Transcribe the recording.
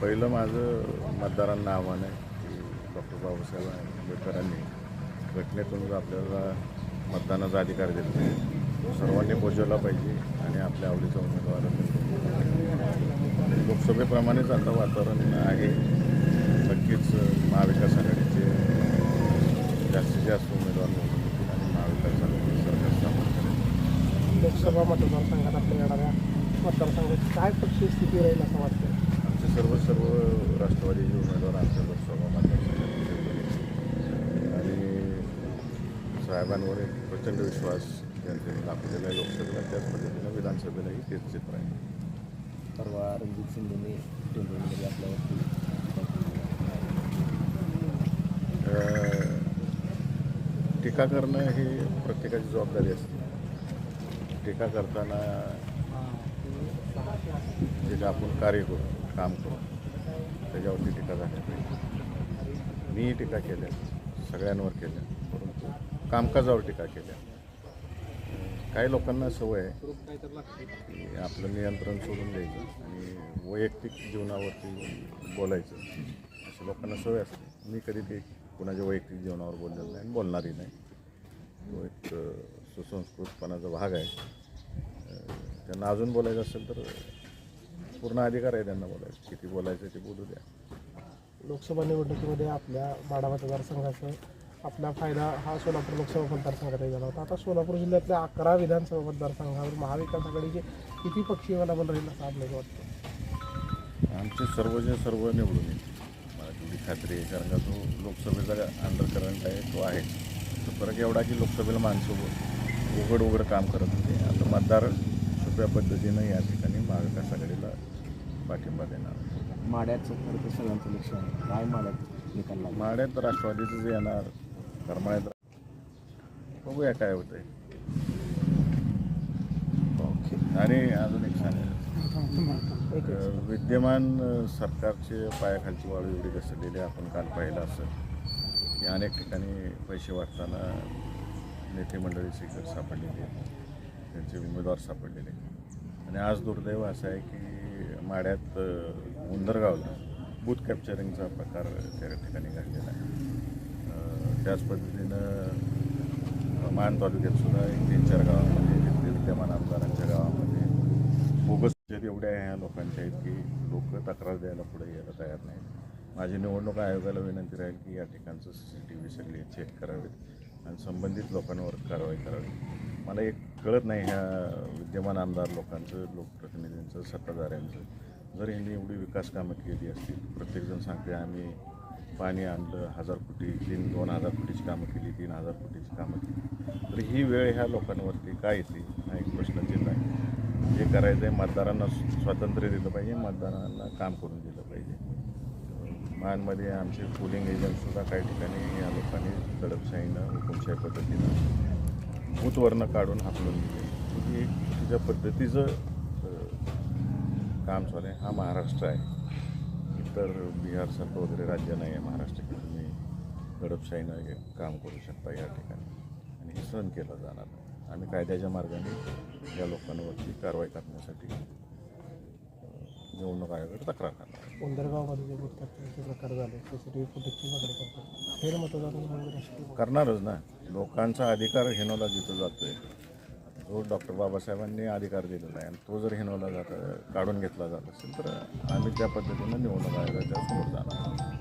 पहिलं माझं मतदारांना आव्हान आहे की डॉक्टर बाबासाहेब आंबेडकरांनी घटनेतून आपल्याला मतदानाचा अधिकार दिला तो सर्वांनी बोजवला पाहिजे आणि आपल्या आवडीचा उमेदवार लोकसभेप्रमाणेच आता वातावरण आहे. नक्कीच जास्तीत जास्त उमेदवार निवडून येतील आणि महाविकास आघाडी सरकार स्थापन करेल लोकसभा मतदारसंघात आपल्या येणाऱ्या मतदारसंघाची काय पक्षी स्थिती राहील असं वाटतं आमचे सर्व सर्व राष्ट्रवादीचे उमेदवार आमच्या लोकसभा मतदारसंघात आणि साहेबांवर एक प्रचंड विश्वास जनतेने दाखवलेला आहे लोकसभेला. त्याच पद्धतीनं विधानसभेलाही तेच चित्र आहे. परवा रणजित सिंधूने टीका करणं ही प्रत्येकाची जबाबदारी असते. टीका करताना जे काय आपण कार्य करू काम करू त्याच्यावरती टीका झाल्या पाहिजे. मी टीका केल्या सगळ्यांवर केल्या परंतु कामकाजावर टीका केल्या. काही लोकांना सवय आहे की आपलं नियंत्रण सोडून द्यायचं आणि वैयक्तिक जीवनावरती बोलायचं. अशा लोकांना सवय असते. मी कधी ते कुणाच्या वैयक्तिक जीवनावर बोललेलं नाही आणि बोलणारही नाही. तो एक सुसंस्कृतपणाचा भाग आहे. त्यांना अजून बोलायचं असेल तर पूर्ण अधिकार आहे त्यांना बोलायचं. किती बोलायचं ते बोलू द्या. लोकसभा निवडणुकीमध्ये आपल्या माडा मतदारसंघाचा आपला फायदा हा सोलापूर लोकसभा मतदारसंघातही झाला होता. आता सोलापूर जिल्ह्यातल्या अकरा विधानसभा मतदारसंघावर महाविकास आघाडीचे किती पक्षीय बलाबल राहील असं आपल्याला वाटतं? आमचे सर्वचे सर्व निवडून येईल मला तेवढी खात्री आहे कारण का तो लोकसभेचा अंडर करंट आहे तो आहे. फरक एवढा की लोकसभेला माणसं उघड उघड काम करत होते. आता मतदार सोप्या पद्धतीनं या ठिकाणी महाविकास आघाडीला पाठिंबा देणार. माड्याचं खरं तर सगळ्यांचं लक्ष आहे. काय माड्यात निकाल माड्यात राष्ट्रवादीचंच येणार. करमाळ्यात बघूया काय होतंय. आणि अजून एक सांगायचं विद्यमान सरकारचे पायाखालची वाळू एवढी घसरलेली आपण काल पाहिलं असं की अनेक ठिकाणी पैसे वाटताना नेते मंडळी शिखर सापडलेली आहेत. त्यांचे उमेदवार सापडलेले आहेत. आणि आज दुर्दैव असं आहे की माड्यात उंदरगावला बूथ कॅप्चरिंगचा प्रकार त्या ठिकाणी घडलेला आहे. त्याच पद्धतीनं मान तालुक्यात सुद्धा एक तीन चार गावामध्ये तिथले विद्यमान आमदारांच्या गावामध्ये बोगस एवढ्या ह्या लोकांच्या आहेत की लोक तक्रार द्यायला पुढे यायला तयार नाहीत. माझी निवडणूक आयोगाला विनंती राहील की या ठिकाणचं सी सी टी व्ही सगळे चेक करावेत आणि संबंधित लोकांवर कारवाई करावी. मला एक कळत नाही ह्या विद्यमान आमदार लोकांचं लोकप्रतिनिधींचं सत्ताधाऱ्यांचं. जर यांनी एवढी विकास कामं केली असतील प्रत्येकजण सांगते आम्ही पाणी आणलं हजार कोटी तीन दोन हजार कोटीची कामं केली तीन हजार कोटीची कामं केली. तर ही वेळ ह्या लोकांवरती काय येते? हा एक प्रश्नचिन्ह आहे. जे करायचं आहे मतदारांना स्वातंत्र्य दिलं पाहिजे मतदारांना काम करून दिलं पाहिजे. मानमध्ये आमचे पोलिंग एजंटसुद्धा काही ठिकाणी या लोकांनी दडपशाहीनं हुकुमशाही पद्धतीनं भूतवर्ण काढून हाकलून दिले. ही एक चुकीच्या पद्धतीचं काम चालू आहे. हा महाराष्ट्र आहे. इतर बिहारसारखं वगैरे राज्य नाही आहे महाराष्ट्राकडे. तुम्ही दडपशाहीनं हे काम करू शकता या ठिकाणी. आणि हे सहन केलं जाणार नाही. आम्ही कायद्याच्या मार्गाने या लोकांवरती कारवाई करण्यासाठी निवडणूक आयोगाकडे तक्रार करणार. उंदरगावमध्ये जे कॅप्चरचे प्रकार झाले व्ही फुटेजची मागणी करतात फेर मतदान करणारच ना. लोकांचा अधिकार हिनवला जिथं जातोय जो डॉक्टर बाबासाहेबांनी अधिकार दिलेला आहे आणि तो जर हिनवला जात काढून घेतला जात असेल तर आम्ही त्या पद्धतीनं निवडणूक आयोगाच्या समोर जाणार.